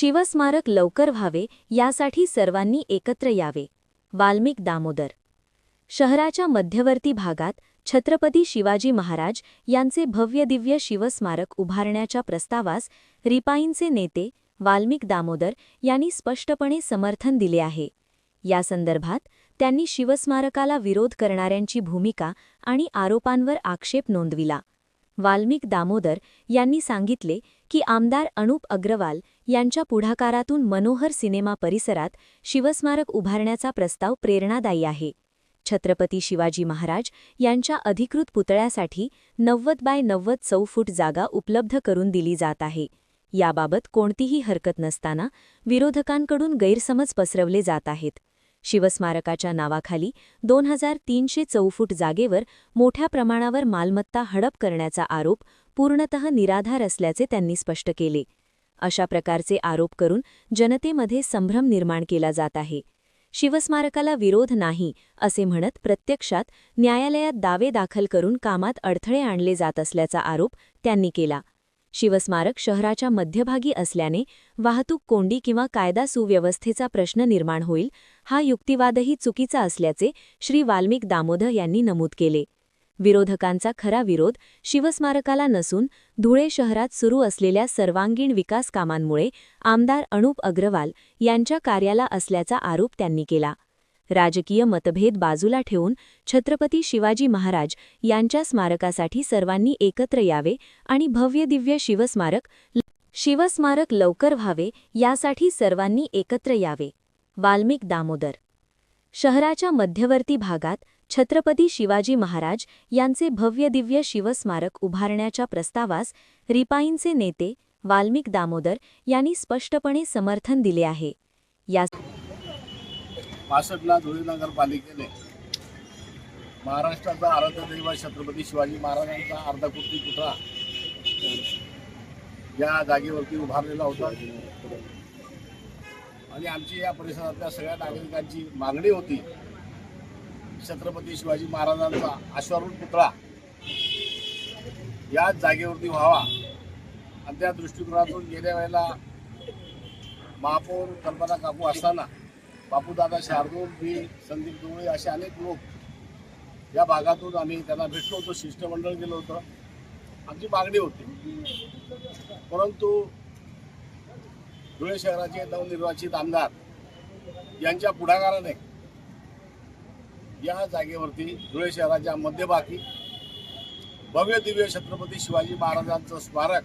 शिवस्मारक लवकर व्हावे यासाठी सर्वांनी एकत्र यावे. वाल्मिक दामोदर. शहराच्या मध्यवर्ती भागात छत्रपती शिवाजी महाराज यांचे भव्यदिव्य शिवस्मारक उभारण्याच्या प्रस्तावास रिपाईंचे नेते वाल्मिक दामोदर यांनी स्पष्टपणे समर्थन दिले आहे. या संदर्भात त्यांनी शिवस्मारकाला विरोध करणाऱ्यांची भूमिका आणि आरोपांवर आक्षेप नोंदविला. वाल्मिक दामोदर यांनी सांगितले की आमदार अनुप अग्रवाल यांच्या पुढाकारातून मनोहर सिनेमा परिसरात शिवस्मारक उभारण्याचा प्रस्ताव प्रेरणादायी आहे. छत्रपती शिवाजी महाराज यांच्या अधिकृत पुतळ्यासाठी नव्वद बाय नव्वद चौ फूट जागा उपलब्ध करून दिली जात आहे. याबाबत कोणतीही हरकत नसताना विरोधकांकडून गैरसमज पसरवले जात आहेत. शिवस्मारकाच्या नावाखाली दोन हजार तीनशे चौफूट जागेवर मोठ्या प्रमाणावर मालमत्ता हडप करण्याचा आरोप पूर्णतः निराधार असल्याचे त्यांनी स्पष्ट केले. अशा प्रकारचे आरोप करून जनतेमध्ये संभ्रम निर्माण केला जात आहे. शिवस्मारकाला विरोध नाही असे म्हणत प्रत्यक्षात न्यायालयात दावे दाखल करून कामात अडथळे आणले जात असल्याचा आरोप त्यांनी केला. शिवस्मारक शहराच्या मध्यभागी असल्याने वाहतूक कोंडी किंवा कायदा सुव्यवस्थेचा प्रश्न निर्माण होईल हा युक्तिवादही चुकीचा असल्याचे श्री वाल्मिक दामोदर यांनी नमूद केले. विरोधकांचा खरा विरोध शिवस्मारकाला नसून धुळे शहरात सुरू असलेल्या सर्वांगीण विकास कामांमुळे आमदार अणूप अग्रवाल यांच्या कार्याला असल्याचा आरोप त्यांनी केला. राजकीय मतभेद बाजूला ठेवून छत्रपती शिवाजी महाराज यांच्या स्मारकासाठी सर्वांनी एकत्र यावे आणि भव्यदिव्य शिवस्मारक शिवस्मारक लवकर व्हावे यासाठी सर्वांनी एकत्र यावे. वाल्मिक दामोदर. शहराच्या मध्यवर्ती भागात छत्रपती शिवाजी महाराज यांचे भव्यदिव्य शिवस्मारक उभारण्याच्या प्रस्तावास रिपाईंचे नेते वाल्मिक दामोदर यांनी स्पष्टपणे समर्थन दिले आहे. या पासष्टला धुळे नगरपालिकेने महाराष्ट्राचा आराध्य दैवत छत्रपती शिवाजी महाराजांचा अर्धाकृती पुतळा या जागेवरती उभारलेला होता. आणि आमची या परिसरातल्या सगळ्या नागरिकांची मागणी होती छत्रपती शिवाजी महाराजांचा अश्वारूढ पुतळा याच जागेवरती व्हावा. आणि त्या दृष्टिकोनातून गेल्या वेळेला महापौर कल्पना काकू असताना बापूदादा शार्दूल मी संदीप दुवळे असे अनेक लोक या भागातून आम्ही त्यांना भेटलो होतो शिष्टमंडळ गेलो होतं. आमची मागणी होती. परंतु धुळे शहराचे नवनिर्वाचित आमदार यांच्या पुढाकाराने या जागेवरती धुळे शहराच्या मध्यभागी भव्य दिव्य छत्रपती शिवाजी महाराजांचं स्मारक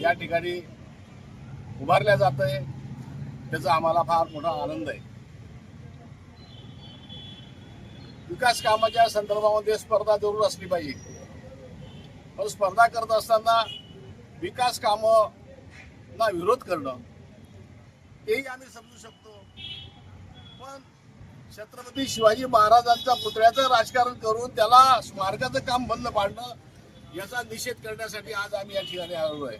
या ठिकाणी उभारल्या जात आहे त्याचा आम्हाला फार मोठा आनंद आहे. विकास कामाच्या संदर्भामध्ये स्पर्धा जरूर असली पाहिजे. पण स्पर्धा करत असताना विकास कामांना विरोध करणं तेही आम्ही समजू शकतो. पण छत्रपती शिवाजी महाराजांच्या पुतळ्याचं राजकारण करून त्याला स्मारकाचं काम बंद पाडणं याचा निषेध करण्यासाठी आज आम्ही या ठिकाणी आलो आहे.